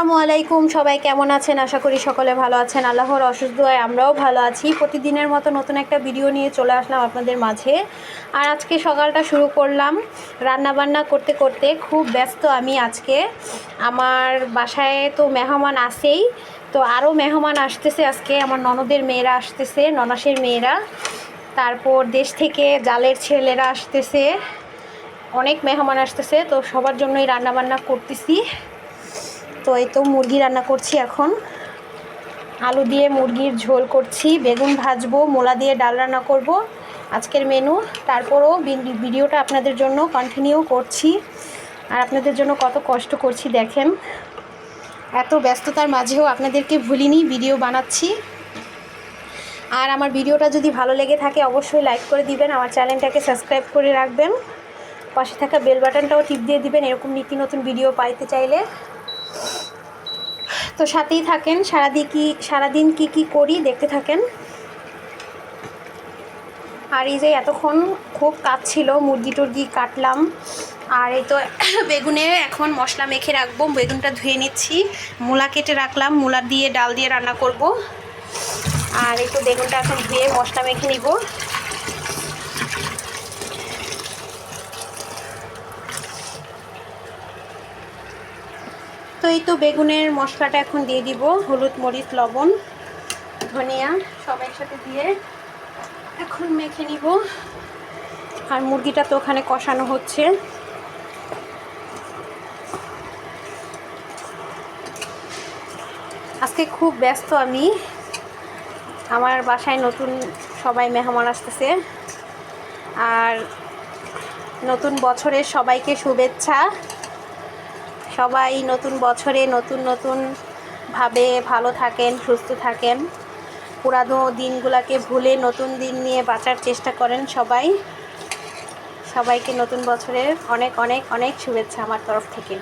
আসসালামু আলাইকুম। সবাই কেমন আছেন? আশা করি সকলে ভালো আছেন। আল্লাহর অসুস্থ হয় আমরাও ভালো আছি। প্রতিদিনের মতো নতুন একটা ভিডিও নিয়ে চলে আসলাম আপনাদের মাঝে। আর আজকে সকালটা শুরু করলাম রান্না বান্না করতে করতে। খুব ব্যস্ত আমি আজকে। আমার বাসায় তো মেহমান আসেই তো আরও মেহমান আসতেছে আজকে। আমার ননদের মেয়েরা আসতেছে, ননাসের মেয়েরা। তারপর দেশ থেকে জালের ছেলেরা আসতেছে। অনেক মেহমান আসতেছে। তো সবার জন্যই রান্নাবান্না করতেছি। তো এই তো মুরগি রান্না করছি এখন। আলু দিয়ে মুরগির ঝোল করছি, বেগুন ভাজবো, মোলা দিয়ে ডাল রান্না করব, আজকের মেনু তারপরও ভিডিওটা আপনাদের জন্য কন্টিনিউ করছি। আর আপনাদের জন্য কত কষ্ট করছি দেখেন। এত ব্যস্ততার মাঝেও আপনাদেরকে ভুলিনি ভিডিও বানাচ্ছি। আর আমার ভিডিওটা যদি ভালো লেগে থাকে অবশ্যই লাইক করে দিবেন, আমার চ্যানেলটাকে সাবস্ক্রাইব করে রাখবেন। পাশে থাকা বেল বাটনটাও টিপ দিয়ে দিবেন, এরকম নীতি নতুন ভিডিও পাইতে চাইলে। তো সাথেই থাকেন। সারাদিন কি সারাদিন কি কি করি দেখতে থাকেন। আর এই যে এতক্ষণ খুব কাজ ছিল, মুরগি টুরগি কাটলাম। আর এই তো বেগুনে এখন মশলা মেখে রাখব, বেগুনটা ধুয়ে নিচ্ছি। মূলা কেটে রাখলাম, মূলা দিয়ে ডাল দিয়ে রান্না করব। আর এই তো বেগুনটা এখন ধুয়ে মশলা মেখে নিব। তো এই তো বেগুনের মশলাটা এখন দিয়ে দিব, হলুদ, মরিচ, লবণ, ধনিয়া সব একসাথে দিয়ে এখন মেখে নিব। আর মুরগিটা তো ওখানে কষানো হচ্ছে। আজকে খুব ব্যস্ত আমি। আমার বাসায় নতুন সবাই মেহমান আসতেছে। আর নতুন বছরের সবাইকে শুভেচ্ছা। সবাই নতুন বছরে নতুন নতুন ভাবে ভালো থাকেন, সুস্থ থাকেন। পুরানো দিনগুলোকে ভুলে নতুন দিন নিয়ে বাঁচার চেষ্টা করেন সবাই। সবাইকে নতুন বছরের অনেক অনেক অনেক শুভেচ্ছা আমার তরফ থেকে।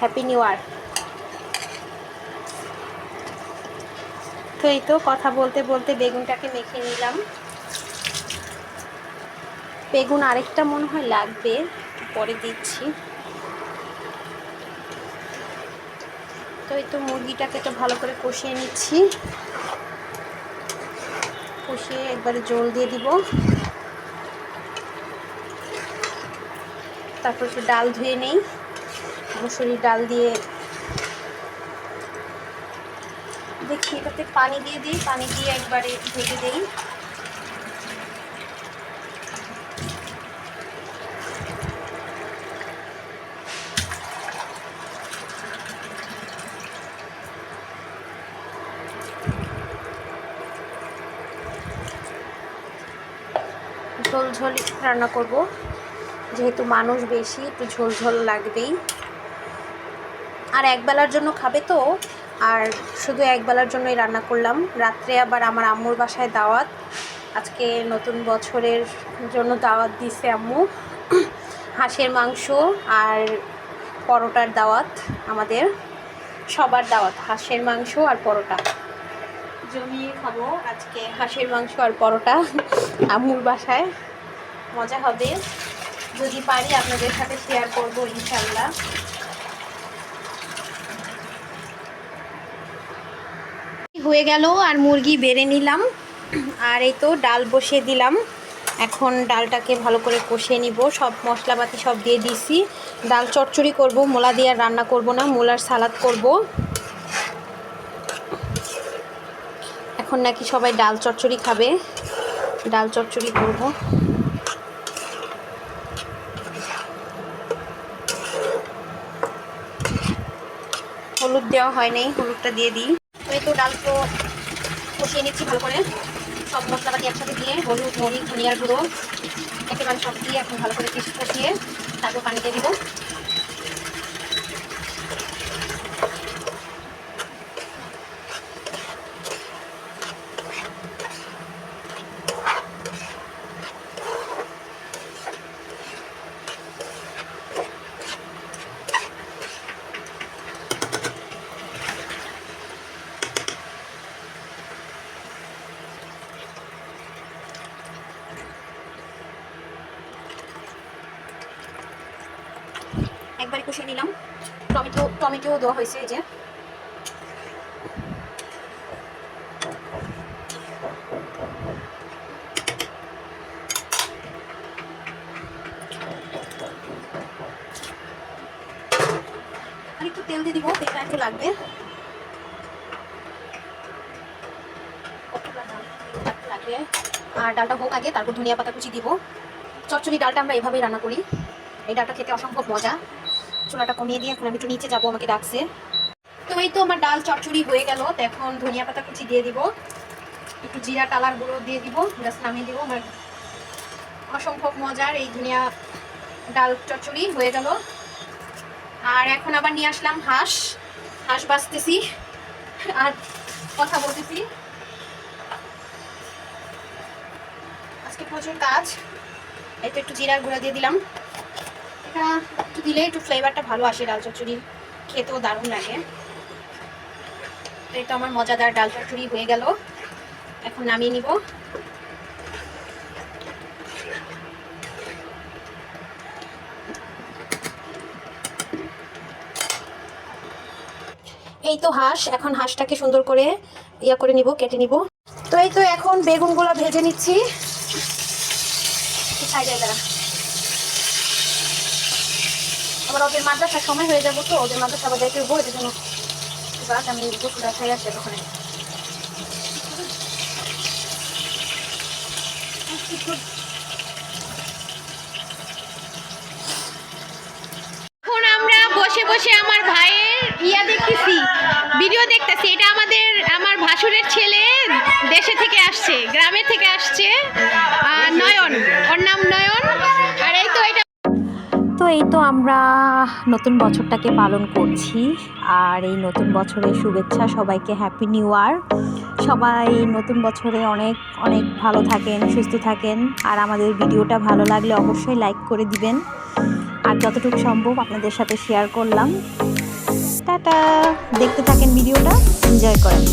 হ্যাপি নিউ ইয়ার তো এই তো কথা বলতে বলতে বেগুনটাকে মেখে নিলাম। বেগুন আরেকটা মনে হয় লাগবে। পরে দিচ্ছি। তো এই তো মুরগিটাকে তো ভালো করে কষিয়ে নিচ্ছি। কষিয়ে একবারে জল দিয়ে দিব। তারপর একটু ডাল ধুয়ে নেই। মুসুরির ডাল দিয়ে দেখি, এটাতে পানি দিয়ে দিই, পানি দিয়ে একবারে ঢেকে দিই। ঝোল রান্না করব। যেহেতু মানুষ বেশি, একটু ঝোল ঝোল লাগবেই। আর একবেলার জন্য খাবে তো, আর শুধু একবেলার জন্যই রান্না করলাম। রাত্রে আবার আমার আম্মুর বাসায় দাওয়াত। আজকে নতুন বছরের জন্য দাওয়াত দিছে আম্মু। হাঁসের মাংস আর পরোটার দাওয়াত আমাদের। সবার দাওয়াত, হাঁসের মাংস আর পরোটা। জমিয়ে খাব আজকে হাঁসের মাংস আর পরোটা আম্মুর বাসায়। মজা হবে। যদি পারি আপনাদের সাথে শেয়ার করব ইনশাল্লাহ হয়ে গেল, আর মুরগি বেড়ে নিলাম। আর এই তো ডাল বসিয়ে দিলাম। এখন ডালটাকে ভালো করে কষিয়ে নিব। সব মশলাপাতি সব দিয়ে দিছি। ডাল চচ্চড়ি করব, মোলা দিয়ে রান্না করব না, মোলার সালাদ করব। এখন নাকি সবাই ডাল চচ্চড়ি খাবে। ডাল চচ্চড়ি করব হলুদ দেওয়া হয় নাই হলুদটা দিয়ে দিই। এই তো ডাল তো কষিয়ে নিচ্ছি ভালো করে। সব মশলাপাতি একসাথে দিয়ে হলুদ, মরিচ, ধনিয়ার গুঁড়ো, একেবারে সব দিয়ে এখন ভালো করে কষিয়ে তারপর পানিতে দিব। একবারে কষিয়ে নিলাম। টমেটো টমেটো দেওয়া হয়েছে এই যে। একটু তেল দিয়ে দিব, তেলটা একটু লাগবে। লাগবে। আর ডালটা হোক আগে, তারপর ধনিয়া পাতা কুচি দিব। চচ্চড়ি ডালটা আমরা এভাবেই রান্না করি। এই ডালটা খেতে অসম্ভব মজা। চুলাটা কমিয়ে দিয়ে এখন আমি একটু নিচে যাব, আমাকে ডাকছে। তো এই তো আমার ডাল চচ্চড়ি হয়ে গেল। তো এখন ধনিয়া পাতা কুচি দিয়ে দিব। একটু জিরা টালার গুঁড়ো দিয়ে দিব। জাস্ট নামিয়ে দিব। আমার অসম্ভব মজার এই ধনিয়া ডাল চচ্চড়ি হয়ে গেল। আর এখন আবার নিয়ে আসলাম হাঁস। হাঁস বাঁচতেছি। আর কথা বলতেছি। আজকে প্রচুর কাজ। এই তো একটু জিরার গুঁড়া দিয়ে দিলাম। এটা একটু দিলে একটু ফ্লেভারটা ভালো আসে ডাল চচ্চড়ির খেতেও দারুণ লাগে। তো তো আমার মজাদার ডাল চচ্চড়ি হয়ে গেল। এখন নামিয়ে নিব। এই তো হাঁস, এখন হাঁসটাকে সুন্দর করে ইয়া করে নিব, কেটে নিব। তো এই তো এখন বেগুনগুলো ভেজে নিচ্ছি। দাঁড়া। আবার ওদের মাদ্রাসার সময় হয়ে যাব তো, ওদের মাদ্রাসা আবার যাইতে এটার জন্য বাদ আমি গোসুটা খাই আসছে ওখানে এখন আমরা বসে বসে আমার ভাইয়ের দেখতেছি ভিডিও দেখতেছি। এটা আমাদের, আমার ভাসুরের ছেলে দেশে থেকে আসছে, গ্রামে থেকে আসছে। এই তো আমরা নতুন বছরটাকে পালন করছি। আর এই নতুন বছরের শুভেচ্ছা, সবাইকে হ্যাপি নিউ ইয়ার সবাই নতুন বছরে অনেক অনেক ভালো থাকেন, সুস্থ থাকেন। আর আমাদের ভিডিওটা ভালো লাগলে অবশ্যই লাইক করে দিবেন। আর যতটুকু সম্ভব আপনাদের সাথে শেয়ার করলাম। টাটা! দেখতে থাকেন ভিডিওটা এনজয় করেন।